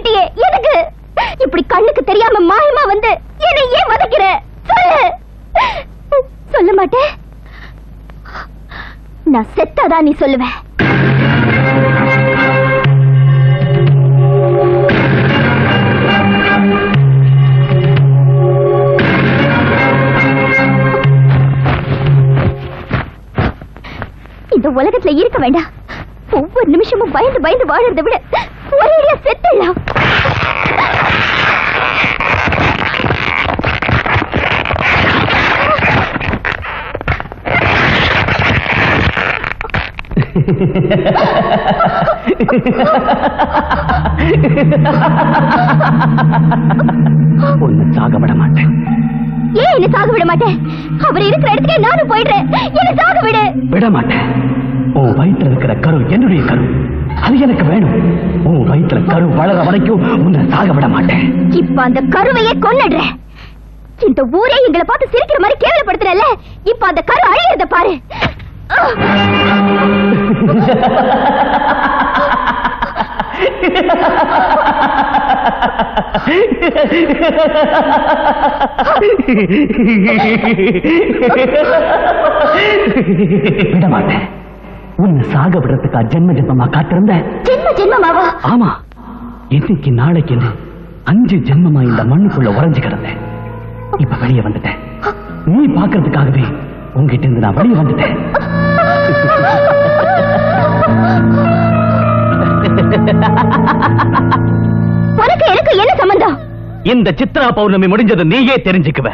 நாசமாக்கிட்டியே எதுக்கு? இப்படி கண்ணுக்கு தெரியாம மாயமா வந்து என்னை ஏன் வதக்கிற? சொல்லு. சொல்ல மாட்டேன் நான் செத்தாதான் நீ சொல்லுவேன் இந்த உலகத்துல இருக்க வேண்டாம். ஒவ்வொரு நிமிஷமும் பயந்து பயந்து வாழறதை விட ஒரேடியா செத்துடலாம். ஒன்னு சாக விட மாட்டேன் ஏன் என்ன சாக விட மாட்டேன் அவர் இருக்கிற இடத்துக்கே நானும் போயிடுறேன். என்ன சாக விடு விட மாட்டேன் உன் வயித்துல இருக்கிற கரு என்னுடைய கரு. அது எனக்கு வேணும். உன் வயித்துல கரு வளர வரைக்கும் உன்னை சாக விட மாட்டேன் இப்ப அந்த கருவையே கொன்னுடுறேன். இந்த ஊரே எங்களை பார்த்து சிரிக்கிற மாதிரி கேவலப்படுத்துறல இப்ப அந்த கரு அழியறத பாரு. விட மாட்டேன். உன்னை சாக விடுறதுக்கா ஜென்ம ஜென்மமா காத்திருந்த ஜென்ம ஜென்மமாவா? ஆமா. இன்னைக்கு நாளைக்கு அஞ்சு ஜென்மமா இந்த மண்ணுக்குள்ள உறைஞ்சு கிடந்தேன். இப்ப வெளியே வந்துட்டேன். நீ பாக்குறதுக்காகவே உங்ககிட்ட இருந்து நான் வெளியே வந்துட்டேன். உனக்கு எனக்கு என்ன சம்பந்தம்? இந்த சித்ரா பௌர்ணமி முடிஞ்சது நீயே தெரிஞ்சுக்குவ.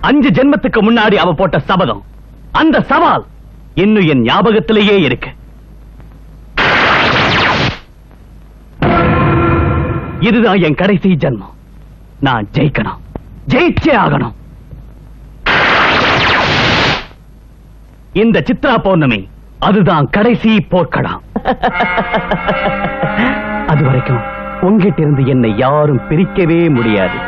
அஞ்சு ஜென்மத்துக்கு முன்னாடி அவ போட்ட சபதம். அந்த சவால் இன்னும் என் ஞாபகத்திலேயே இருக்கு. இதுதான் என் கடைசி ஜென்மம். நான் ஜெயிக்கணும். ஜெயிச்சே ஆகணும். இந்த சித்ரா பௌர்ணமி அதுதான் கடைசி போர்க்களம் அது வரைக்கும் உங்கிட்ட இருந்து என்னை யாரும் பிரிக்கவே முடியாது.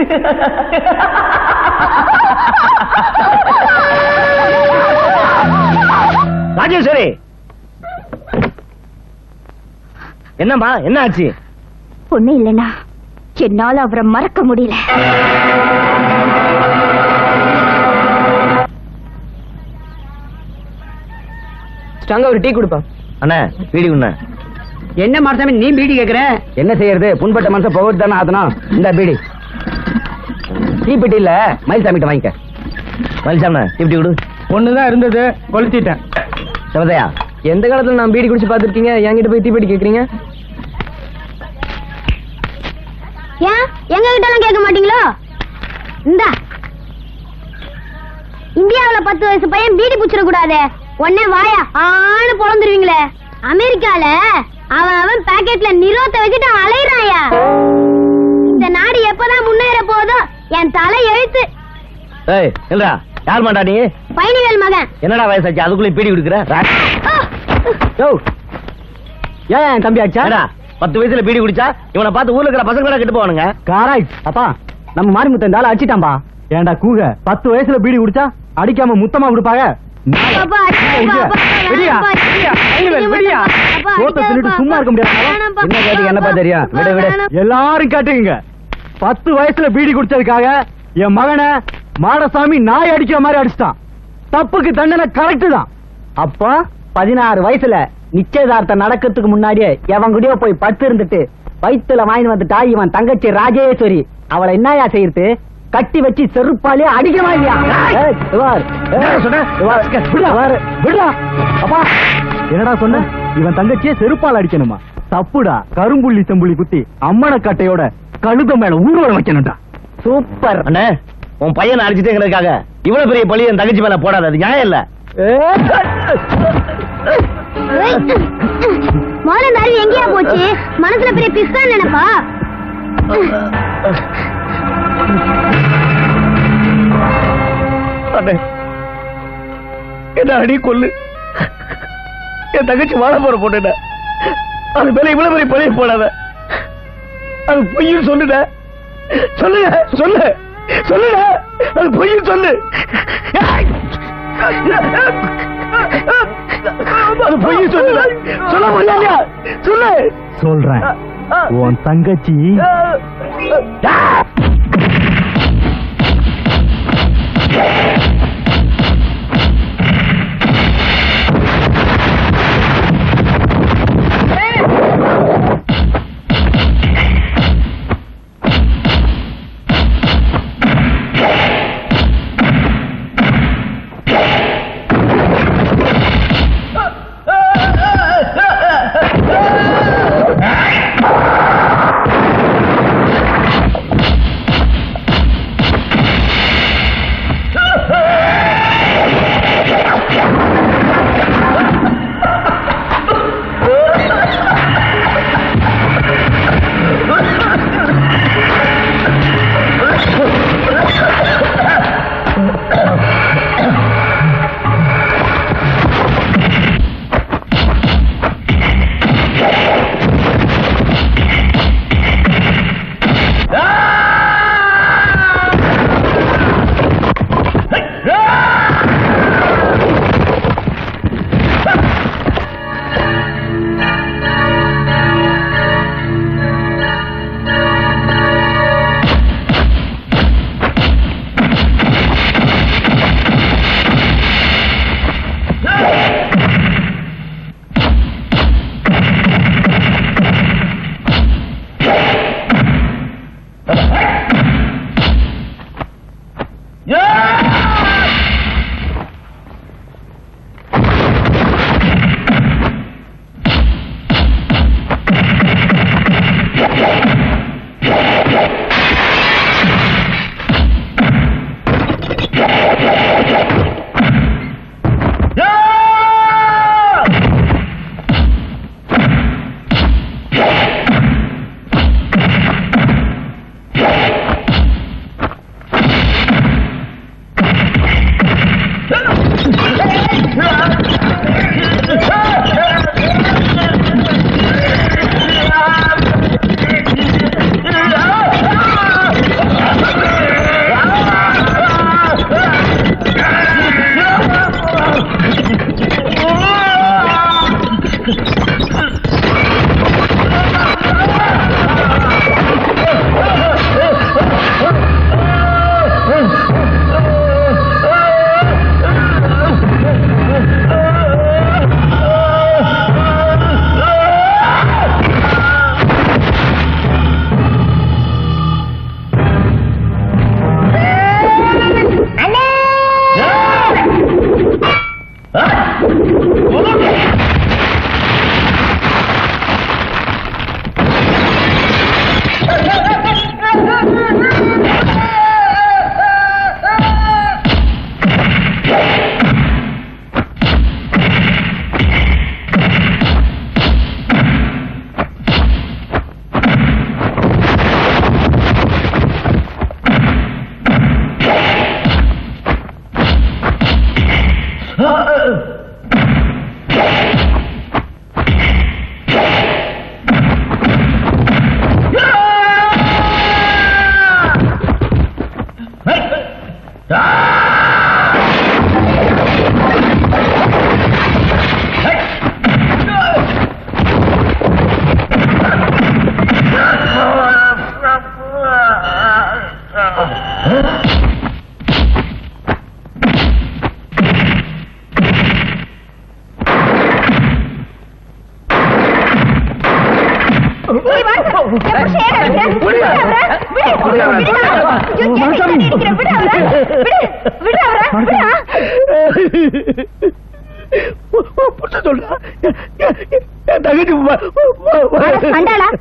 ராஜேஸ்வரி. என்னம்மா என்ன ஆச்சு? ஒண்ணு இல்லைன்னா என்னால அவரை மறக்க முடியல. ஸ்ட்ராங்கா ஒரு டீ கொடுப்பா. அண்ணா வீடி உண்ண. என்ன மாரசாமி நீ பீடி கேக்குற? என்ன செய்யறது? புண்பட்ட மனசை புகட்டு தானே ஆத்தணும். இந்த பீடி. தீப்பெட்டி இல்ல. மயில்சாமிட்ட வாங்கிக்க. மயில்சாமி தீப்பெட்டி கொடு. ஒண்ணுதான் இருந்தது கொளுத்திட்டேன். சிவதையா எந்த காலத்துல நான் பீடி குடிச்சு பாத்துருக்கீங்க என்கிட்ட போய் தீப்பெட்டி கேக்குறீங்க ஏன் எங்க கிட்ட எல்லாம் கேட்க மாட்டீங்களோ? இந்தா. இந்தியாவுல பத்து வயசு பையன் பீடி புச்சிட கூடாது உடனே வாயா ஆன்னு பொழந்துருவீங்களே அமெரிக்கால அவன் அவன் பாக்கெட்ல நிரோத்த வச்சுட்டு அலையறாயா இந்த நாடு எப்பதான் முன்னேற போதோ என் தலை எழுத்து. ஏய் இல்லடா யார் மாட்டா நீ? பயணிகள் மகன். என்னடா வயசாச்சு? அதுக்குள்ளே பீடி கொடுக்குற? ஆ! ஏன் தம்பி ஆச்சா? பத்து வயசுல பீடி குடிச்சா? இவனை பார்த்து ஊர்ல இருக்கிற பசங்களோட கெட்டு போவானுங்க. காராய் அப்பா நம்ம மாறி இந்த ஆளை அடிச்சிட்டான்பா. ஏன்டா கூக? பத்து வயசுல பீடி குடிச்சா அடிக்காம முத்தமா கொடுப்பாங்க? சும்மா இருக்க முடியாதா? என்ன கேட்டுக்கு என்னப்பா தெரியும்? விடு, விடு. எல்லாரும் கேட்டுங்க பத்து வயசுல பீடி குடிச்சதுக்காக என் மகனை மாடசாமி நாய் அடிக்கிற மாதிரி அடிச்சிட்டான். தப்புக்கு தண்டனை கரெக்ட் தான். அப்பா பதினாறு வயசுல நிச்சயதார்த்தம் நடக்கிறதுக்கு முன்னாடியே எவன் கூடயோ போய் பத்து இருந்துட்டு வயித்துல வாங்கி வந்துட்டா இவன் தங்கச்சி ராஜேஸ்வரி. அவளை என்னயா செய்யறது? கட்டி வச்சு செருப்பாலே அடிக்கமா இல்லையா. அப்பா என்னடா சொன்ன? இவன் தங்கச்சியை செருப்பால் அடிக்கணுமா? தப்புடா. கரும்புள்ளி செம்புள்ளி குத்தி அம்மன கட்டையோட கழுத மேல ஊர்வலம் வைக்கணும்டா. சூப்பர். அண்ணே உன் பையனை அடிச்சுட்டேங்கிறதுக்காக இவ்வளவு பெரிய பழி என் தங்கச்சி மேல போடாது அது நியாயம் இல்ல. இந்த அறிவு எங்கேயா போச்சு? மனசுல பெரிய பிஸ்தான் நினைப்பா அண்ணே என்ன அடி கொல்லு என் தங்கச்சி வாழ போற பொண்ணுட. அது மேல இவ்வளவு பெரிய பழைய போடாத. அது பொய்யும் சொல்லுட. சொல்லுங்க சொல்லு. சொல்லுங்க அது பொய்யும் சொல்லு. அது பொய்யும் சொல்லுடா. சொல்ல முடியலையா சொல்லு. சொல்றேன். உன் தங்கச்சி.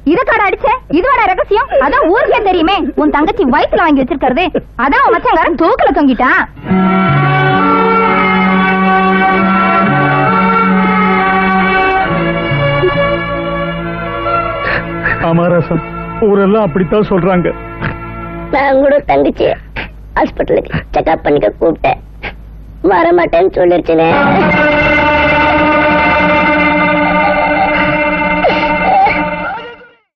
இதுக்காடா அடிச்ச? ரகசியம்? அதான் ஊருக்கே தெரியுமே. உன் தங்கச்சி வயித்துல வாங்கி வச்சிருக்கிறது. அதான் மச்சங்காரன் தூக்குல தொங்கிட்டான். அமரசம் ஊரெல்லாம் அப்படித்தான் சொல்றாங்க. நான் கூட தங்கச்சி ஹாஸ்பிட்டலுக்கு செக்அப் பண்ணிக்க கூப்பிட்டேன். வர மாட்டேன்னு சொல்லிருச்சுனே.